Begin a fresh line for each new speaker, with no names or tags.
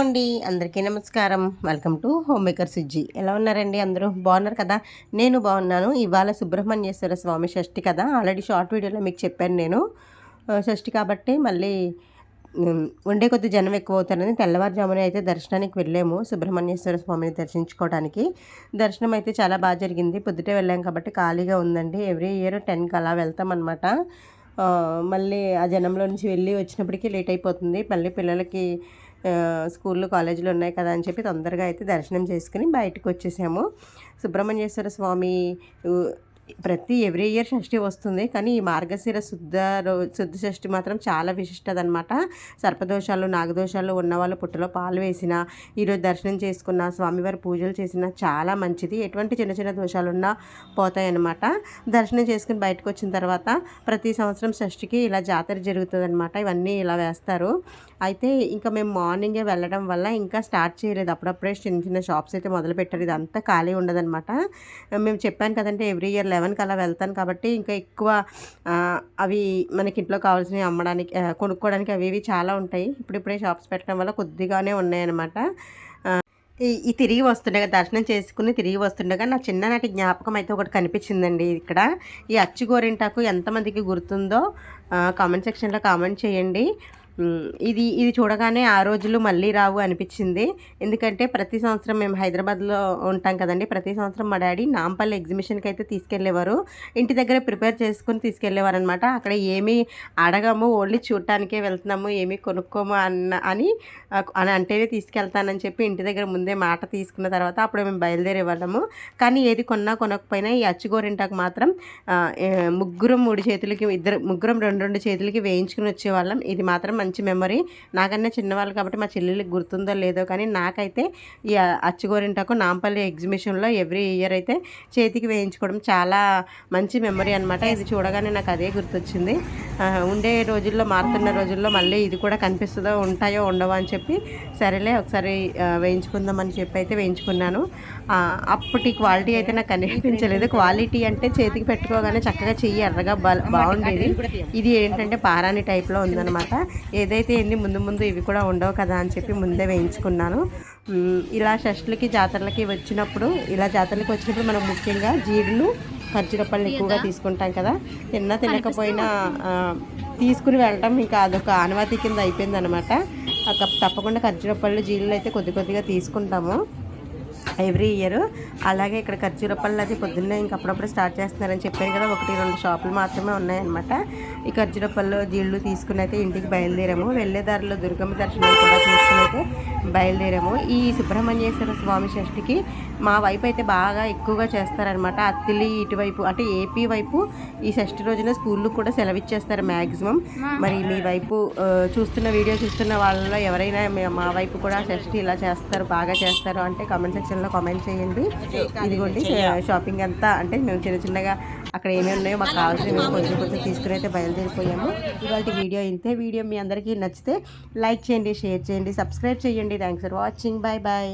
అందరికీ నమస్కారం. Welcome to homemaker Sujji. ఎలా ఉన్నారండి అందరూ? బాగున్నారు కదా? నేను బాగున్నాను. ఇవాళ సుబ్రహ్మణ్యేశ్వర స్వామి షష్ఠి కదా? ఆల్రెడీ షార్ట్ వీడియోలో మీకు చెప్పాను నేను. షష్ఠి కాబట్టి మళ్ళీ ఉండే కొద్ది జనం ఎక్కువ అవుతారని తెల్లవారుజామున అయితే దర్శనానికి వెళ్ళాము సుబ్రహ్మణ్యేశ్వర స్వామిని దర్శించుకోవడానికి దర్శనం అయితే చాలా బాగా జరిగింది. పొద్దుటే వెళ్ళాం కాబట్టి ఖాళీగా ఉందండి. ఎవ్రీ ఇయర్ టెన్కి అలా వెళ్తాం అనమాట మళ్ళీ ఆ జనంలో నుంచి వెళ్ళి వచ్చినప్పటికీ లేట్ అయిపోతుంది. మళ్ళీ పిల్లలకి స్కూళ్ళు కాలేజీలు ఉన్నాయి కదా అని చెప్పి తొందరగా అయితే దర్శనం చేసుకుని బయటకు వచ్చేసాము. సుబ్రహ్మణ్యేశ్వర స్వామి ప్రతి ఎవ్రీ ఇయర్ షష్ఠి వస్తుంది కానీ ఈ మార్గశిర శుద్ధ రో శుద్ధ షష్ఠి మాత్రం చాలా విశిష్టత అనమాట సర్పదోషాలు నాగదోషాలు ఉన్నవాళ్ళు పుట్టలో పాలు వేసిన ఈరోజు దర్శనం చేసుకున్న స్వామివారి పూజలు చేసిన చాలా మంచిది. ఎటువంటి చిన్న చిన్న దోషాలు ఉన్నా పోతాయి అన్నమాట దర్శనం చేసుకుని బయటకు వచ్చిన తర్వాత ప్రతి సంవత్సరం షష్ఠికి ఇలా జాతర జరుగుతుంది అనమాట ఇవన్నీ ఇలా వేస్తారు. అయితే ఇంకా మేము మార్నింగే వెళ్ళడం వల్ల ఇంకా స్టార్ట్ చేయలేదు. అప్పుడప్పుడే చిన్న చిన్న షాప్స్ అయితే మొదలు పెట్టారు ఇదంతా ఖాళీ ఉండదన్నమాట. మేము చెప్పాను కదంటే ఎవ్రీ ఇయర్ లెవెన్కి అలా వెళ్తాను కాబట్టి ఇంకా ఎక్కువ అవి మనకి ఇంట్లో కావాల్సినవి అమ్మడానికి కొనుక్కోవడానికి అవి ఇవి చాలా ఉంటాయి. ఇప్పుడిప్పుడే షాప్స్ పెట్టడం వల్ల కొద్దిగానే ఉన్నాయన్నమాట. ఈ తిరిగి వస్తుండగా దర్శనం చేసుకుని తిరిగి వస్తుండగా నా చిన్ననాటి జ్ఞాపకం అయితే ఒకటి కనిపించిందండి ఇక్కడ. ఈ అచ్చు గోరింటాకు ఎంతమందికి గుర్తుందో కామెంట్ సెక్షన్లో కామెంట్ చేయండి. ఇది ఇది చూడగానే ఆ రోజులు మళ్ళీ రావు అనిపించింది. ఎందుకంటే ప్రతి సంవత్సరం మేము హైదరాబాద్లో ఉంటాం కదండి. ప్రతి సంవత్సరం మా డాడీ నాంపల్లి ఎగ్జిబిషన్కి అయితే తీసుకెళ్ళేవారు. ఇంటి దగ్గర ప్రిపేర్ చేసుకుని తీసుకెళ్ళేవారు అనమాట అక్కడ ఏమీ అడగము ఓన్లీ చూడటానికే వెళ్తున్నాము ఏమీ కొనుక్కోము అన్న అని అని అంటేనే తీసుకెళ్తానని చెప్పి ఇంటి దగ్గర ముందే మాట తీసుకున్న తర్వాత అప్పుడు మేము బయలుదేరే వాళ్ళము. కానీ ఏది కొన్నా కొనకపోయినా ఈ అచ్చుగోరింటాకు మాత్రం ముగ్గురం మూడు చేతులకి ఇద్దరు ముగ్గురం రెండు రెండు చేతులకి వేయించుకుని వచ్చేవాళ్ళం. ఇది మాత్రం మంచి మెమరీ నాకన్నా చిన్నవాళ్ళు కాబట్టి మా చెల్లెళ్ళకి గుర్తుందో లేదో కానీ నాకైతే ఈ అచ్చుగోరింటాకు నాంపల్లి ఎగ్జిబిషన్లో ఎవ్రీ ఇయర్ అయితే చేతికి వేయించుకోవడం చాలా మంచి మెమరీ అనమాట ఇది చూడగానే నాకు అదే గుర్తొచ్చింది. ఉండే రోజుల్లో మారుతున్న రోజుల్లో మళ్ళీ ఇది కూడా కనిపిస్తుందో ఉంటాయో ఉండవో అని చెప్పి సరేలే ఒకసారి వేయించుకుందామని చెప్పి అయితే వేయించుకున్నాను. అప్పటి క్వాలిటీ అయితే నాకు కనిపించలేదు. క్వాలిటీ అంటే చేతికి పెట్టుకోగానే చక్కగా చెయ్యి ఎర్రగా బా- బాగుండేది. ఇది ఏంటంటే పారాని టైప్లో ఉందన్నమాట. ఏదైతే ఏంది ముందు ముందు ఇవి కూడా ఉండవు కదా అని చెప్పి ముందే వేయించుకున్నాను. ఇలా షష్ట్లకి జాతరలకి వచ్చినప్పుడు ఇలా జాతరలకి వచ్చినప్పుడు మనం ముఖ్యంగా జీడులు ఖర్జూరపళ్ళు ఎక్కువగా తీసుకుంటాం కదా. తిన్నా తినకపోయినా తీసుకుని వెళ్ళటం ఇంకా అదొక ఆనవాతి కింద అయిపోయింది అనమాట తప్పకుండా ఖర్జూరపళ్ళు జీళ్ళు అయితే కొద్ది కొద్దిగా తీసుకుంటాము. Every year. అలాగే ఇక్కడ ఖర్జూర పళ్ళు అది పొద్దున్నే ఇంక అప్పుడప్పుడు స్టార్ట్ చేస్తున్నారని చెప్పాను కదా ఒకటి రెండు షాపులు మాత్రమే ఉన్నాయన్నమాట. ఈ ఖర్జూర పళ్ళు జీళ్ళు తీసుకుని అయితే ఇంటికి బయలుదేరాము. వెళ్ళే దారిలో దుర్గమ్మ దర్శనం కూడా తీసుకుని అయితే బయలుదేరాము. ఈ సుబ్రహ్మణ్యేశ్వర స్వామి షష్ఠికి మా వైపు అయితే బాగా ఎక్కువగా చేస్తారనమాట అత్తిలి ఇటువైపు అంటే ఏపీ వైపు ఈ షష్ఠి రోజున స్కూళ్ళు కూడా సెలవిచ్చేస్తారు మ్యాక్సిమం మరి మీ వైపు చూస్తున్న వీడియో చూస్తున్న వాళ్ళలో ఎవరైనా మా వైపు కూడా షష్ఠి ఇలా చేస్తారు బాగా చేస్తారు అంటే కామెంట్ సెక్షన్లో కామెంట్ చేయండి. ఇదిగోండి షాపింగ్ అంతా అంటే మేము చిన్న చిన్నగా అక్కడ ఏమేమి ఉన్నాయో మాకు కావాల్సినవి కొంచెం కొంచెం తీసుకుని అయితే బయలుదేరిపోయాము. ఇవాళ వీడియో ఇంతే. వీడియో మీ అందరికీ నచ్చితే లైక్ చేయండి షేర్ చేయండి సబ్స్క్రైబ్ చేయండి. Thanks for watching bye bye